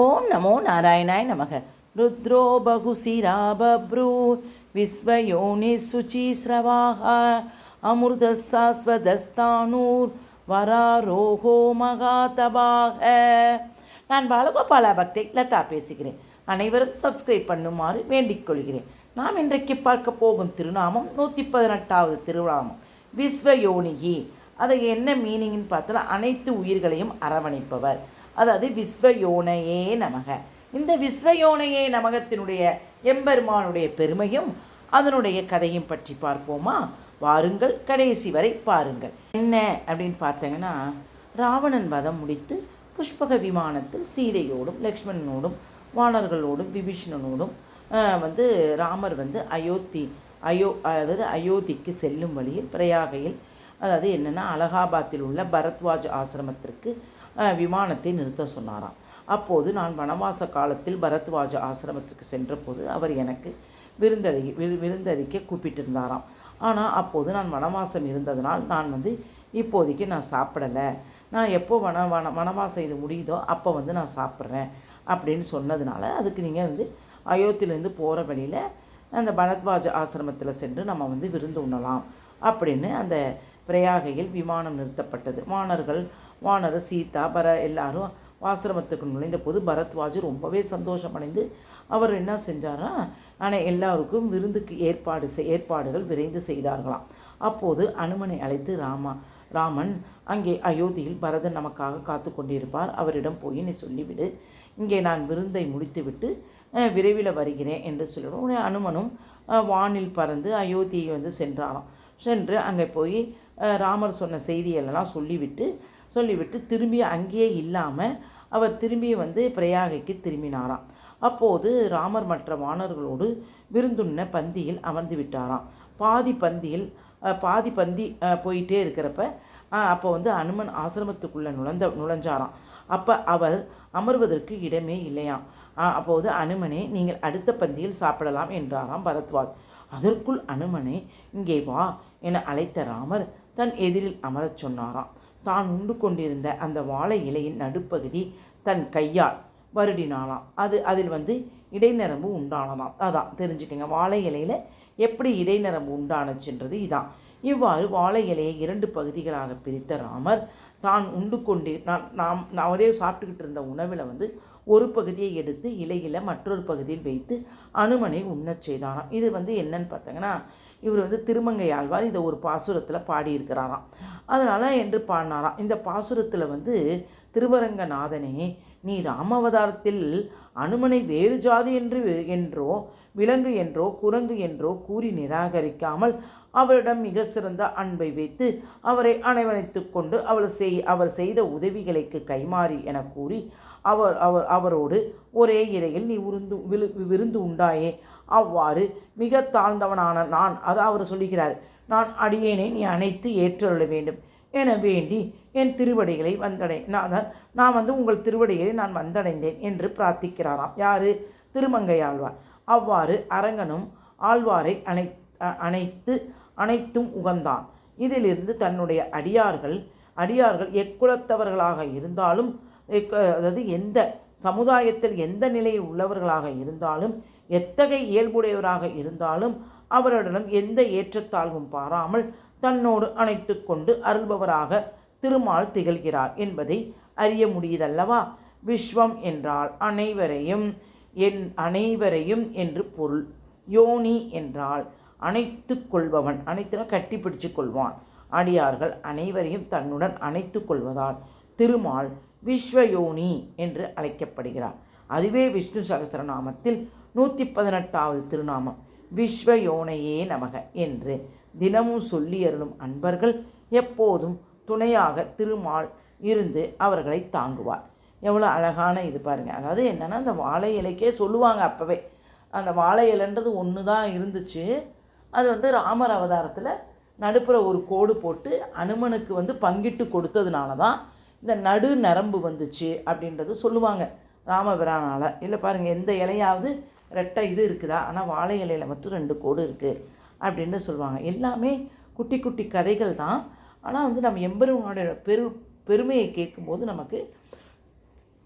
ஓம் நமோ நாராயணாய் நமக. ருத்ரோ பகுசிரா பப்ரூ விஸ்வயோனி சுச்சிஸ்ரவாக அமிர்த சாஸ்வதஸ்தானூர் வராரோகோ மகாதபாக நான் பாலகோபாலா பக்தை லதா பேசுகிறேன். அனைவரும் சப்ஸ்கிரைப் பண்ணுமாறு வேண்டிக் கொள்கிறேன் நாம் இன்றைக்கு பார்க்க போகும் திருநாமம் நூற்றி பதினெட்டாவது திருநாமம். விஸ்வயோனிகி அதை என்ன மீனிங்னு பார்த்தா அனைத்து உயிர்களையும் அரவணைப்பவர். அதாவது விஸ்வயோனையே நமக. இந்த விஸ்வயோனையே நமகத்தினுடைய எம்பெருமானுடைய பெருமையும் அதனுடைய கதையும் பற்றி பார்ப்போமா? வாருங்கள் கடைசி வரை பாருங்கள். என்ன அப்படின்னு பார்த்தீங்கன்னா ராவணன் வதம் முடித்து புஷ்பக விமானத்தில் சீதையோடும் லக்ஷ்மணனோடும் வானர்களோடும் விபீஷணனோடும் வந்து ராமர் வந்து அயோத்தி அயோ அதாவது அயோத்திக்கு செல்லும் வழியில் பிரயாகையில் அதாவது என்னென்னா அலகாபாத்தில் உள்ள பரத்வாஜ் ஆசிரமத்திற்கு விமானத்தை நிறுத்த சொன்னாராம். அப்போது நான் வனவாச காலத்தில் பரத்வாஜ ஆசிரமத்திற்கு சென்றபோது அவர் எனக்கு விருந்தளி விரு விருந்தளிக்க கூப்பிட்டிருந்தாராம். ஆனால் அப்போது நான் வனவாசம் இருந்ததனால் நான் வந்து இப்போதைக்கு நான் சாப்பிடலை. நான் எப்போ வன வன வனவாசம் இது முடியுதோ அப்போ வந்து நான் சாப்பிட்றேன் அப்படின்னு சொன்னதுனால அதுக்கு நீங்கள் வந்து அயோத்தியிலேருந்து போகிற வழியில் அந்த பரத்வாஜ ஆசிரமத்தில் சென்று நம்ம வந்து விருந்து உண்ணலாம் அப்படின்னு அந்த பிரயாகையில் விமானம் நிறுத்தப்பட்டது. வானர்கள் வானர் சீதா பர எல்லாரும் ஆசிரமத்துக்கு நுழைந்த போது பரத்வாஜ் ரொம்பவே சந்தோஷமடைந்து அவர் என்ன செஞ்சாரா ஆனால் எல்லாருக்கும் விருந்துக்கு ஏற்பாடு செய் ஏற்பாடுகள் விரைந்து செய்தார்களாம். அப்போது அனுமனை அழைத்து ராமா ராமன் அங்கே அயோத்தியில் பரதன் நமக்காக காத்து கொண்டிருப்பார் அவரிடம் போய் நீ சொல்லிவிடு. இங்கே நான் விருந்தை முடித்துவிட்டு விரைவில் வருகிறேன் என்று சொல்லிவிடும் உடனே அனுமனும் வானில் பறந்து அயோத்தியை வந்து சென்றாராம். சென்று அங்கே போய் ராமர் சொன்ன செய்தியெல்லாம் சொல்லிவிட்டு சொல்லிவிட்டு திரும்பி அங்கேயே இல்லாமல் அவர் திரும்பி வந்து பிரயாகைக்கு திரும்பினாராம். அப்போது ராமர் மற்ற வானர்களோடு விருந்துண்ண பந்தியில் அமர்ந்து விட்டாராம். பாதி பந்தியில் பாதி பந்தி போயிட்டே இருக்கிறப்ப அப்போ வந்து அனுமன் ஆசிரமத்துக்குள்ளே நுழைந்த நுழைஞ்சாராம். அப்போ அவர் அமர்வதற்கு இடமே இல்லையாம். அப்போது அனுமனே நீங்கள் அடுத்த பந்தியில் சாப்பிடலாம் என்றாராம் பரத்வாஜ். அதற்குள் அனுமனை இங்கே வா என அழைத்த ராமர் தன் எதிரில் அமரச் சொன்னாராம். தான் உண்டு கொண்டிருந்த அந்த வாழை இலையின் நடுப்பகுதி தன் கையால் வருடினாலாம் அது அதில் வந்து இடைநரம்பு உண்டானதாம். அதான் தெரிஞ்சுக்கங்க. வாழை இலையில் எப்படி இடைநரம்பு உண்டானுச்சுன்றது இதான். இவ்வாறு வாழை இலையை இரண்டு பகுதிகளாக பிரித்த ராமர் தான் உண்டு கொண்டு நான் நாம் நான் அவரே சாப்பிட்டுக்கிட்டு இருந்த உணவில் வந்து ஒரு பகுதியை எடுத்து இலையில் மற்றொரு பகுதியில் வைத்து அனுமனை உண்ணச் செய்தாராம். இது வந்து என்னன்னு பார்த்தீங்கன்னா இவர் வந்து திருமங்கை ஆழ்வார் இதை ஒரு பாசுரத்தில் பாடியிருக்கிறாராம். அதனால் என்று பாடினாராம். இந்த பாசுரத்தில் வந்து திருவரங்கநாதனே நீ ராமவதாரத்தில் அனுமனை வேறு ஜாதி என்று என்றோ விலங்கு என்றோ குரங்கு என்றோ கூறி நிராகரிக்காமல் அவரிடம் மிக சிறந்த அன்பை வைத்து அவரை அணைவணைத்து கொண்டு அவள் செய் அவர் செய்த உதவிகளுக்கு கைமாறி என கூறி அவர் அவர் அவரோடு ஒரே இறையில் நீ உருந்து விழு விருந்து உண்டாயே அவ்வாறு மிக தாழ்ந்தவனான நான். அதை அவர் சொல்லுகிறார் நான் அடியேனை நீ அணைத்து ஏற்றுள்ள வேண்டும். என வேண்டி என் திருவடிகளை வந்தடை நான் நான் வந்து உங்கள் திருவடிகளை நான் வந்தடைந்தேன் என்று பிரார்த்திக்கிறாராம். யார்? திருமங்கை ஆழ்வார். அவ்வாறு அரங்கனும் ஆழ்வாரை அணை அணைத்து அனைத்தும் உகந்தான். இதிலிருந்து தன்னுடைய அடியார்கள் அடியார்கள் எக்குலத்தவர்களாக இருந்தாலும் அதாவது எந்த சமுதாயத்தில் எந்த நிலையில் உள்ளவர்களாக இருந்தாலும் எத்தகைய இயல்புடையவராக இருந்தாலும் அவரிடம் எந்த ஏற்றத்தாழ்வும் பாராமல் தன்னோடு அணைத்து கொண்டு அருள்பவராக திருமால் திகழ்கிறார் என்பதை அறிய முடியுதல்லவா? விஸ்வம் என்றால் அனைவரையும் என் அனைவரையும் என்று பொருள். யோனி என்றால் அணைத்து கொள்பவன் அனைத்து கட்டி பிடிச்சு கொள்வான். அடியார்கள் அனைவரையும் தன்னுடன் அணைத்து கொள்வதால் திருமால் விஸ்வயோனி என்று அழைக்கப்படுகிறார். அதுவே விஷ்ணு சகசரநாமத்தில் நூற்றி பதினெட்டாவது திருநாமம். விஸ்வயோனையே நமக என்று தினமும் சொல்லி அருளும் அன்பர்கள் எப்போதும் துணையாக திருமால் இருந்து அவர்களை தாங்குவார். எவ்வளோ அழகான இது பாருங்கள் அதாவது என்னென்னா அந்த வாழை இலைக்கே சொல்லுவாங்க அப்போவே. அந்த வாழை இலைன்றது ஒன்று தான் இருந்துச்சு. அது வந்து ராமர் அவதாரத்தில் நடுப்புற ஒரு கோடு போட்டு அனுமனுக்கு வந்து பங்கிட்டு கொடுத்ததுனால தான் இந்த நடு நரம்பு வந்துச்சு அப்படின்றது சொல்லுவாங்க ராமபிரானால். இல்லை பாருங்கள் எந்த இலையாவது ரெட்டை இது இருக்குதா? ஆனால் வாழை இலையில் மட்டும் ரெண்டு கோடு இருக்குது அப்படின்னு சொல்லுவாங்க. எல்லாமே குட்டி குட்டி கதைகள் தான். ஆனால் வந்து நம்ம எம்பெருமானோட பெரு பெருமையை கேட்கும்போது நமக்கு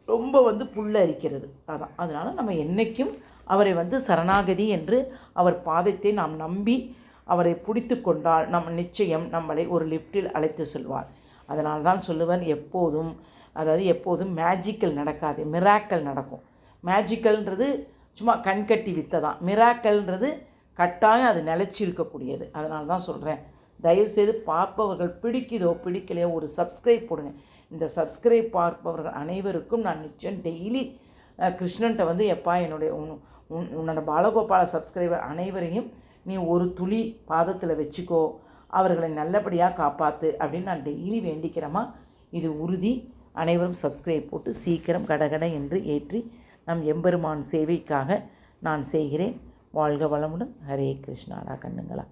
ரொம்ப வந்து புல்லரிக்கிறது அதான். அதனால் நம்ம என்றைக்கும் அவரை வந்து சரணாகதி என்று அவர் பாதத்தை நாம் நம்பி அவரை பிடித்து கொண்டால் நம் நிச்சயம் நம்மளை ஒரு லிஃப்ட்டில் அழைத்து செல்வார். அதனால் தான் சொல்லுவேன் எப்போதும் அதாவது எப்போதும் மேஜிக்கல் நடக்காது மிராக்கல் நடக்கும். மேஜிக்கல்ன்றது சும்மா கண்கட்டி வித்தை தான் மிராக்கல்ன்றது கட்டாயம் அது நிலச்சி இருக்கக்கூடியது அதனால தான் சொல்கிறேன் தயவுசெய்து பார்ப்பவர்கள் பிடிக்குதோ பிடிக்கலையோ ஒரு சப்ஸ்கிரைப் போடுங்க. இந்த சப்ஸ்கிரைப் பார்ப்பவர்கள் அனைவருக்கும் நான் நிச்சயம் டெய்லி கிருஷ்ணன்ட்ட வந்து எப்பா என்னுடைய உன் உன் உன்னோட பாலகோபால சப்ஸ்கிரைபர் அனைவரையும் நீ ஒரு துளி பாதத்தில் வச்சுக்கோ. அவர்களை நல்லபடியாக காப்பாற்று அப்படின்னு நான் டெய்லி வேண்டிக்கிறேம்மா. இது உறுதி. அனைவரும் சப்ஸ்கிரைப் போட்டு சீக்கிரம் கடகட என்று ஏற்றி நம் எம்பெருமான் சேவைக்காக நான் செய்கிறேன். வாழ்க வளமுடன். ஹரே கிருஷ்ணாடா கண்ணுங்களா?